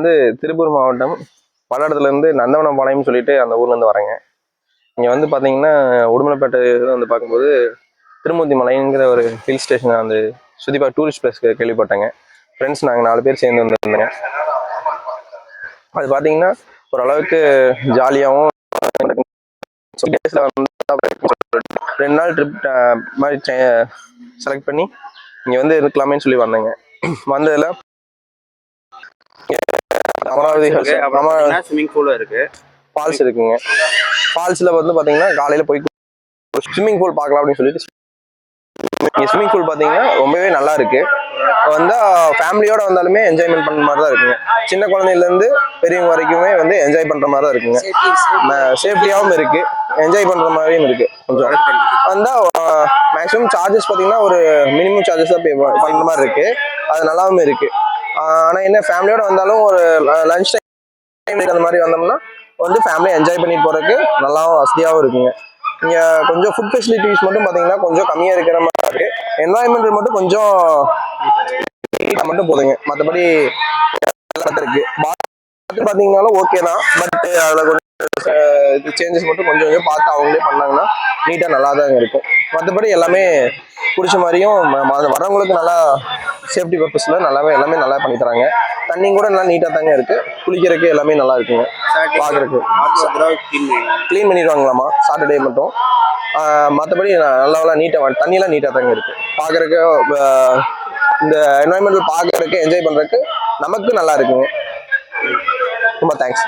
வந்து திருப்பூர் மாவட்டம் பல்லடத்துலேருந்து நந்தவனம்பாளையம் சொல்லிட்டு அந்த ஊர்லேருந்து வரேங்க. இங்கே வந்து பார்த்தீங்கன்னா உடுமலைப்பேட்டை வந்து பார்க்கும்போது திருமூர்த்தி மலைங்கிற ஒரு ஹில் ஸ்டேஷன் அந்த சுற்றி பார்க்க டூரிஸ்ட் பிளேஸ்க்கு கேள்விப்பட்டேங்க. ஃப்ரெண்ட்ஸ் நாங்கள் நாலு பேர் சேர்ந்து வந்திருந்தேங்க. அது பார்த்தீங்கன்னா ஓரளவுக்கு ஜாலியாகவும் ரெண்டு நாள் ட்ரிப் மாதிரி செலக்ட் பண்ணி இங்கே வந்து இருக்கலாமேன்னு சொல்லி வந்தேங்க. வந்ததில் அமராவதி அமரா- ஸ்விமிங் பூலும் இருக்கு. ஃபால்ஸ் இருக்குங்க. ஃபால்ஸில் வந்து பார்த்தீங்கன்னா காலையில் போய் ஸ்விம்மிங் பூல் பார்க்கலாம் அப்படின்னு சொல்லிட்டு ஸ்விம்மிங் பூல் பார்த்தீங்கன்னா ரொம்பவே நல்லா இருக்கு. வந்தா ஃபேமிலியோட வந்தாலுமே என்ஜாய்மெண்ட் பண்ணுற மாதிரி தான் இருக்குங்க. சின்ன குழந்தையிலேருந்து பெரியவங்க வரைக்குமே வந்து என்ஜாய் பண்ணுற மாதிரி தான் இருக்குங்க சேஃப்டியாகவும் இருக்கு. என்ஜாய் பண்ணுற மாதிரியும் இருக்கு. கொஞ்சம். வந்தா மேக்ஸிமம் சார்ஜஸ் பார்த்தீங்கன்னா ஒரு மினிமம் சார்ஜஸ் தான் பே பண்ணுற மாதிரி இருக்கு. அது நல்லாவும் இருக்கு. ஆனால் என்ன ஃபேமிலியோட வந்தாலும் ஒரு லஞ்ச் டைம் அந்த மாதிரி வந்தோம்னா வந்து ஃபேமிலி என்ஜாய் பண்ணிட்டு போகிறதுக்கு நல்லாவும் வசதியாகவும் இருக்குங்க. இங்கே கொஞ்சம் ஃபுட் ஃபெசிலிட்டிஸ் மட்டும் பார்த்தீங்கன்னா கொஞ்சம் கம்மியாக இருக்கிற மாதிரி இருக்குது என்வாயன்மெண்ட் மட்டும் கொஞ்சம் மட்டும் போதுங்க. மற்றபடி இருக்கு. பாத்ரூம் பார்த்தீங்கனாலும் ஓகே தான். பட் அதில் கொஞ்சம் இது சேஞ்சஸ் மட்டும் கொஞ்சம் கொஞ்சம் பார்த்து அவங்களே பண்ணாங்கன்னா நீட்டாக நல்லா தான் இருக்கும். மற்றபடி எல்லாமே பிடிச்ச மாதிரியும் வரவங்களுக்கு நல்லா சேஃப்டி பர்பஸ்ல நல்லாவே எல்லாமே நல்லா பண்ணி தராங்க தண்ணி கூட நல்லா நீட்டா தாங்க இருக்கு. குளிக்கிறதுக்கு எல்லாமே நல்லா இருக்குங்க. பாக்குறதுக்கு. க்ளீன் பண்ணிடுவாங்களாமா சாட்டர்டே மட்டும். மற்றபடி நல்லா நீட்டாக தண்ணியெல்லாம் நீட்டாக தாங்க இருக்கு. பார்க்குறக்கு இந்த என்வாயன்மெண்டல் பார்க்குறதுக்கு என்ஜாய் பண்ணுறதுக்கு நமக்கு நல்லா இருக்குங்க. ரொம்ப தேங்க்ஸ்